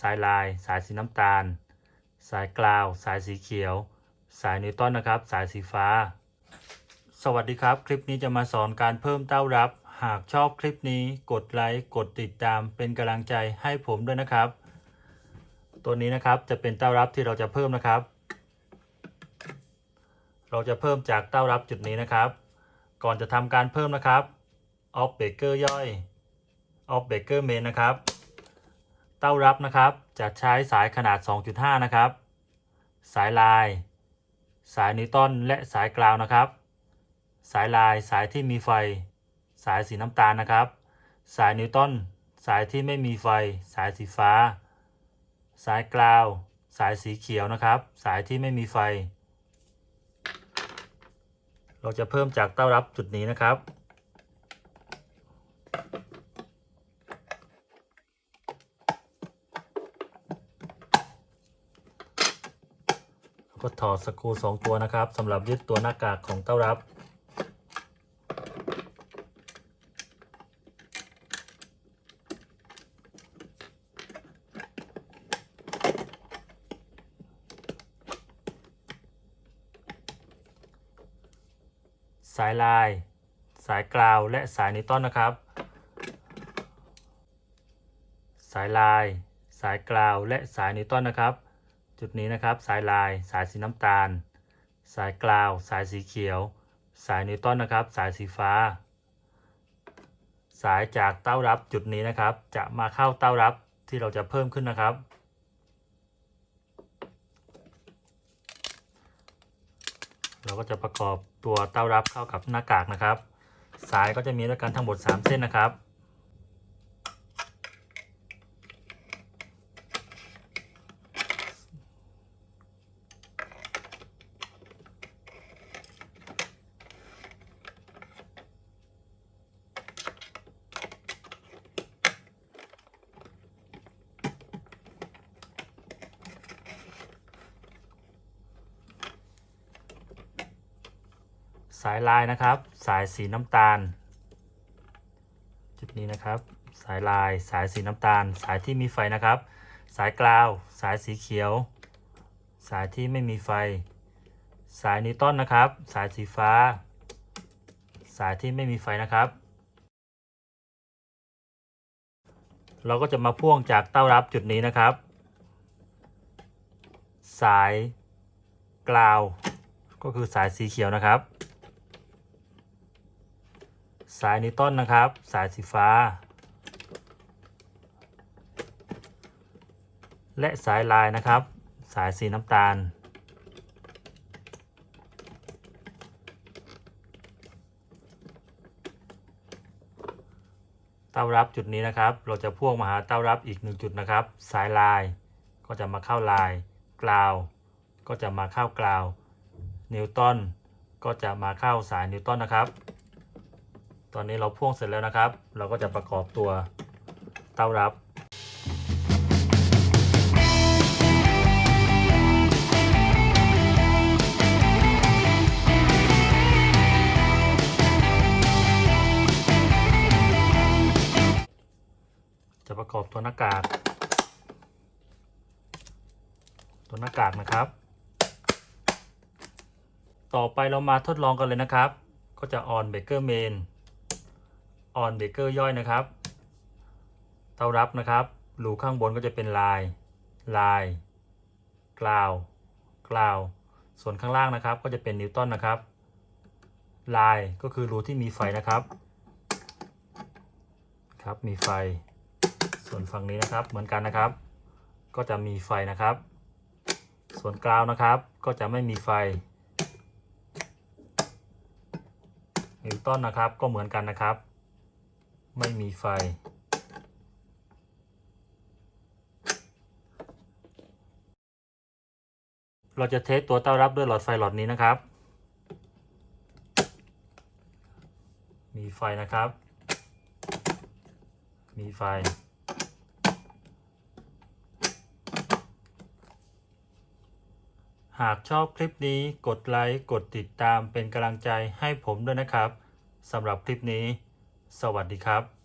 สายลาย สายสีน้ำตาล สายกราว สายสีเขียว สายนิวตันนะครับ สายสีฟ้า สวัสดีครับ คลิปนี้จะมาสอนการเพิ่มเต้ารับ หากชอบคลิปนี้กดไลค์กดติดตามเป็นกำลังใจให้ผมด้วยนะครับ ตัวนี้นะครับจะเป็นเต้ารับที่เราจะเพิ่มนะครับ เราจะเพิ่มจากเต้ารับจุดนี้นะครับ ก่อนจะทำการเพิ่มนะครับออฟเบเกอร์ย่อยออฟเบเกอร์เมนนะครับ เต้ารับนะครับ จะใช้สายขนาด 2.5 นะครับ สายลาย สายนิวตันและสายกราวนะครับ สายลายสายที่มีไฟ สายสีน้ำตาลนะครับ สายนิวตันสายที่ไม่มีไฟ สายสีฟ้า สายกราว สายสีเขียวนะครับ สายที่ไม่มีไฟ เราจะเพิ่มจากเต้ารับจุดนี้นะครับ ก็ถอดสกรูสองตัวนะครับสำหรับยึดตัวหน้ากากของเต้ารับ สายลาย สายกราวและสายนิตันนะครับ สายลาย สายกราวและสายนิตันนะครับ จุดนี้นะครับ สายลาย สายสีน้ำตาล สายกราว สายสีเขียว สายนิวตันนะครับ สายสีฟ้า สายจากเต้ารับจุดนี้นะครับ จะมาเข้าเต้ารับที่เราจะเพิ่มขึ้นนะครับ เราก็จะประกอบตัวเต้ารับเข้ากับหน้ากากนะครับ สายก็จะมีด้วยกันทั้งหมด 3 เส้นนะครับ สายลายนะครับ สายสีน้ำตาล จุดนี้นะครับ สายลายสายสีน้ำตาล สายที่มีไฟนะครับ สายกราว สายสีเขียว สายที่ไม่มีไฟ สายนิวตันนะครับ สายสีฟ้า สายที่ไม่มีไฟนะครับ เราก็จะมาพ่วงจากเต้ารับจุดนี้นะครับ สายกราวก็คือสายสีเขียวนะครับ สายนิวตันนะครับ สายสีฟ้า และสายลายนะครับ สายสีน้ำตาล เต้ารับจุดนี้นะครับ เราจะพ่วงมาหาเต้ารับอีกหนึ่งจุดนะครับ สายลายก็จะมาเข้าลายกราวก็จะมาเข้ากราวนิวตันก็จะมาเข้าสายนิวตันนะครับ ตอนนี้เราพ่วงเสร็จแล้วนะครับ เราก็จะประกอบตัวเต้ารับจะประกอบตัวหน้ากาก ตัวหน้ากากนะครับ ต่อไปเรามาทดลองกันเลยนะครับ ก็จะออนเบเกอร์เมน ออนเบเกอร์ย่อยนะครับเต้ารับนะครับรูข้างบนก็จะเป็นลาย ลายกล่าวกล่าว ส่วนข้างล่างนะครับ ก็จะเป็นนิวตันนะครับ ลายก็คือรูที่มีไฟนะครับครับมีไฟ ส่วนฝั่งนี้นะครับเหมือนกันนะครับ ก็จะมีไฟนะครับ ส่วนกราวนะครับ ก็จะไม่มีไฟนิวตันนะครับก็เหมือนกันนะครับ ไม่มีไฟ เราจะเทสตัวเต้ารับด้วยหลอดไฟหลอดนี้นะครับ มีไฟนะครับ มีไฟหากชอบคลิปนี้กดไลค์ กดติดตามเป็นกำลังใจให้ผมด้วยนะครับสำหรับคลิปนี้ สวัสดีครับ